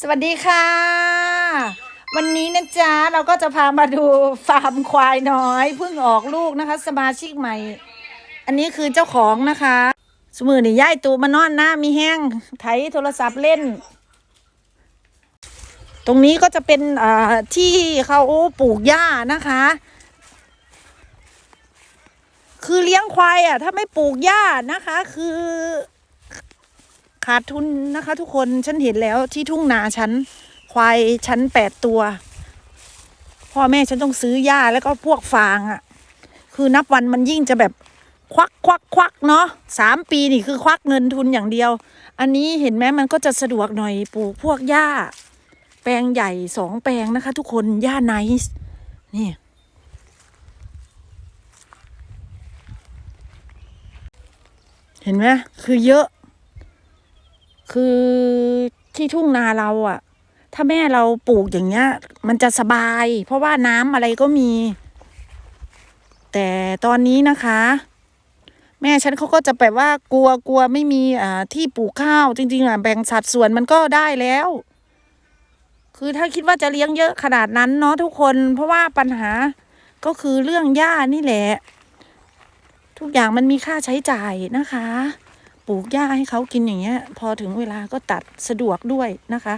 สวัสดีค่ะ วันนี้นะจ๊ะ เราก็จะพามาดูฟาร์มควายน้อยเพิ่งออกลูกนะคะ สมาชิกใหม่ อันนี้คือเจ้าของนะคะ สมือนี่ย่ายตูมานอนหน้ามีแห้งไถโทรศัพท์เล่น ตรงนี้ก็จะเป็นอ่าที่เขาปลูกหญ้านะคะ คือเลี้ยงควายอะ ถ้าไม่ปลูกหญ้านะคะ คือ ขาดทุนนะคะ ทุกคนฉันเห็นแล้วที่ทุ่งนาฉันควายฉันแปดตัว พ่อแม่ฉันต้องซื้อหญ้าแล้วก็พวกฟางอะ่ะ คือนับวันมันยิ่งจะแบบควักควักควักเนาะสามปีนี่คือควักเงินทุนอย่างเดียว อันนี้เห็นไหมมันก็จะสะดวกหน่อยปลูกพวกหญ้า แปลงใหญ่สองแปลงนะคะ ทุกคนหญ้าไนส์นี่เห็นไหมคือเยอะ คือที่ทุ่งนาเราอะ่ะ ถ้าแม่เราปลูกอย่างเงี้ย มันจะสบาย เพราะว่าน้ำอะไรก็มี แต่ตอนนี้นะคะ แม่ฉันเขาก็จะแบบว่ากลัวกลัวไม่มีอ่าที่ปลูกข้าวจริง ๆอะแบ่งสัดส่วนมันก็ได้แล้ว คือถ้าคิดว่าจะเลี้ยงเยอะขนาดนั้นเนาะทุกคน เพราะว่าปัญหาก็คือเรื่องหญ้านี่แหละ ทุกอย่างมันมีค่าใช้จ่ายนะคะ ปลูกหญ้าให้เขากินอย่างเงี้ย พอถึงเวลาก็ตัดสะดวกด้วยนะคะ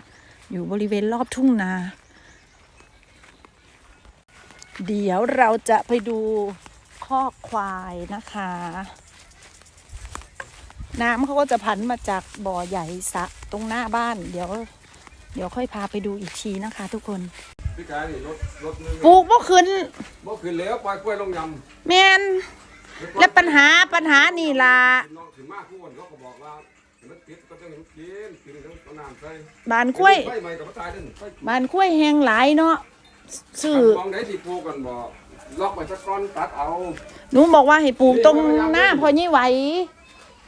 อยู่บริเวณรอบทุ่งนา เดี๋ยวเราจะไปดูคอกควายนะคะ น้ำเขาก็จะผันมาจากบ่อใหญ่สระตรงหน้าบ้าน เดี๋ยว เดี๋ยวค่อยพาไปดูอีกทีนะคะ ทุกคนพี่กายนี่รถรถนึงปลูกบ่ขึ้นบ่ขึ้นแล้วปล่อยกล้วยลงยแมนำ และปัญหาปัญหานี่ล่ะน้องถึงมากผู้คนเขาก็บอกว่ามันติดก็ต้องกินกินต้องเอาน้ำใส่บานกล้วยไฟใหม่กับตายเด้นไฟบานกล้วยแหงหลายเนาะซื้อมองไหนสิปลูกกันบ่ล็อกไว้สักก้อนตัดเอาหนูบอกว่าให้ปลูกตรงหน้าพอยี่ไหว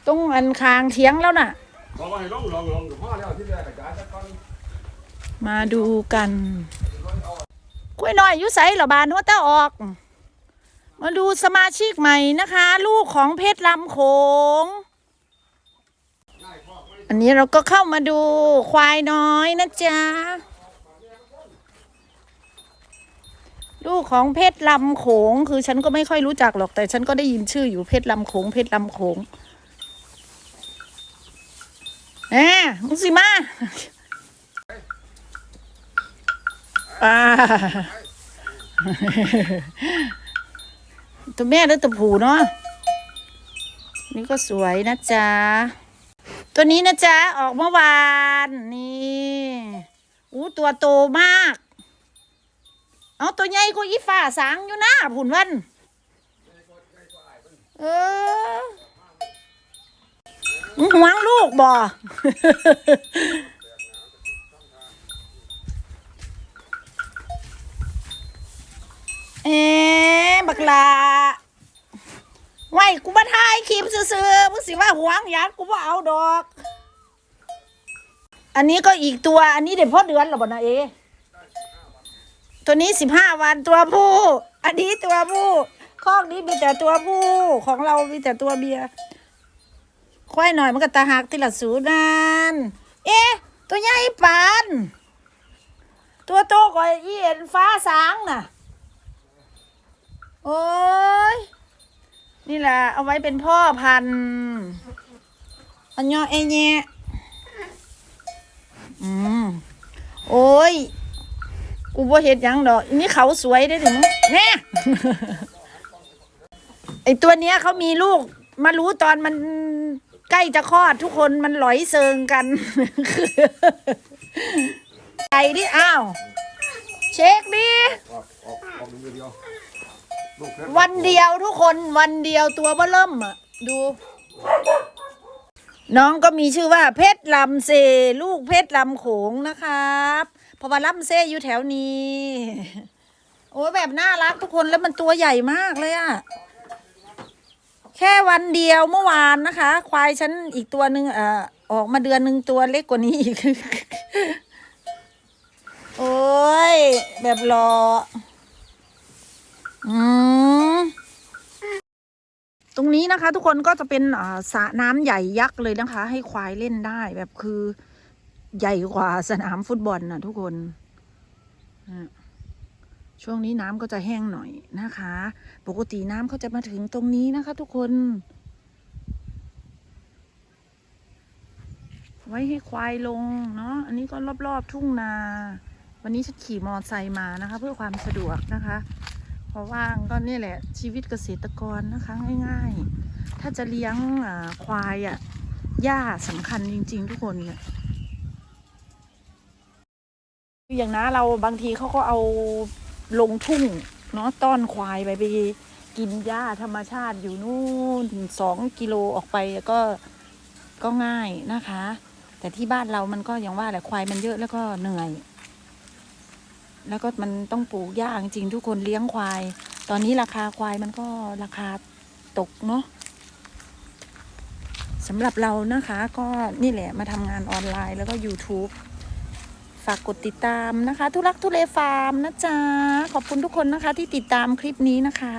ตรงอันคางเทียงแล้วน่ะบอกว่าให้ลองลองลองกับพ่อแล้วที่แรกกระจายสักก้อนมาดูกันกล้วยน้อยอยุใสเหรอบานหัวตาออก มาดูสมาชิกใหม่นะคะ ลูกของเพชรลำโขง อันนี้เราก็เข้ามาดูควายน้อยนะจ๊ะ ลูกของเพชรลำโขง คือฉันก็ไม่ค่อยรู้จักหรอกแต่ฉันก็ได้ยินชื่ออยู่เพชรลำโขงเพชรลำโขงแหมมุสิมาอ่า ตัวแม่หรือตัวผู้เนาะนี่ก็สวยนะจ๊ะ ตัวนี้นะจ๊ะ ออกเมื่อวาน นี่อู้ตัวโตมาก เอาตัวใหญ่กว่าอีฝ่าสางอยู่นะผุนวันเออหวงลูกบ่เอ๊ บักลาไว้กูมาถ่ายคลิปซื่อๆมึงสิว่าหวงยัดกูว่าเอาดอก อันนี้ก็อีกตัว อันนี้เด็กพ่อเดือนหรอบ่นะเอ ตัวนี้สิบห้าวันตัวผู้ อันนี้ตัวผู้คอกนี้มีแต่ตัวผู้ ของเรามีแต่ตัวเบียร์ควายหน่อยมันก็ตาหักที่ละสูนานเอ๊ะ ตัวใหญ่ปาน ตัวโตกว่าอีเอ็นฟ้าสางน่ะ โอ้ย นี่แหละเอาไว้เป็นพ่อพันธุ์อันยอเอเนะอืม โอ้ย กูบ่เห็ดหยังดอกอันนี้เขาสวยได้ถึงแน่ไอตัวเนี้ยเขามีลูก มารู้ตอนมันใกล้จะคลอดทุกคนมันหลอยเซิงกัน ไก่ดิอ้าว เช็คดิ ออกออกออกมือเดียว ลูกแค่วันเดียวทุกคนวันเดียวตัวเบ้อเริ่มอะ ดู น้องก็มีชื่อว่าเพชรลำเซ ลูกเพชรลำโขงนะครับเพราะว่าลำเซอยู่แถวนี้ โอ้ยแบบน่ารักทุกคนแล้วมันตัวใหญ่มากเลยอะแค่วันเดียวเมื่อวานนะคะ ควายฉันอีกตัวหนึ่งเอ่อออกมาเดือนหนึ่งตัวเล็กกว่านี้อีก โอ้ยแบบรอ อืมตรงนี้นะคะ ทุกคนก็จะเป็นสระน้ำใหญ่ยักษ์เลยนะคะ ให้ควายเล่นได้แบบคือใหญ่กว่าสนามฟุตบอลนะทุกคน ช่วงนี้น้ำก็จะแห้งหน่อยนะคะ ปกติน้ำเขาจะมาถึงตรงนี้นะคะ ทุกคน ไว้ให้ควายลงเนาะ อันนี้ก็รอบๆทุ่งนา วันนี้ฉันขี่มอไซค์มานะคะ เพื่อความสะดวกนะคะ พราะว่างก็นี่แหละชีวิตเกษตรกรนะคะง่ายๆ ถ้าจะเลี้ยงควายอะ่ะหญ้าสำคัญจริง ๆ ทุกคนเนี่ยอย่างนะเราบางทีเขาก็เอาลงทุ่งเนาะต้อนควายไปไปกินหญ้าธรรมชาติอยู่นู่นสองกิโลออกไปก็ก็ง่ายนะคะ แต่ที่บ้านเรามันก็อย่างว่าแหละควายมันเยอะแล้วก็เหนื่อย แล้วก็มันต้องปลูกยากจริงทุกคนเลี้ยงควาย ตอนนี้ราคาควายมันก็ราคาตกเนาะสำหรับเรานะคะก็นี่แหละมาทำงานออนไลน์แล้วก็ YouTube ฝากกดติดตามนะคะ ทุลักทุเลฟาร์มนะจ๊ะ ขอบคุณทุกคนนะคะที่ติดตามคลิปนี้นะคะ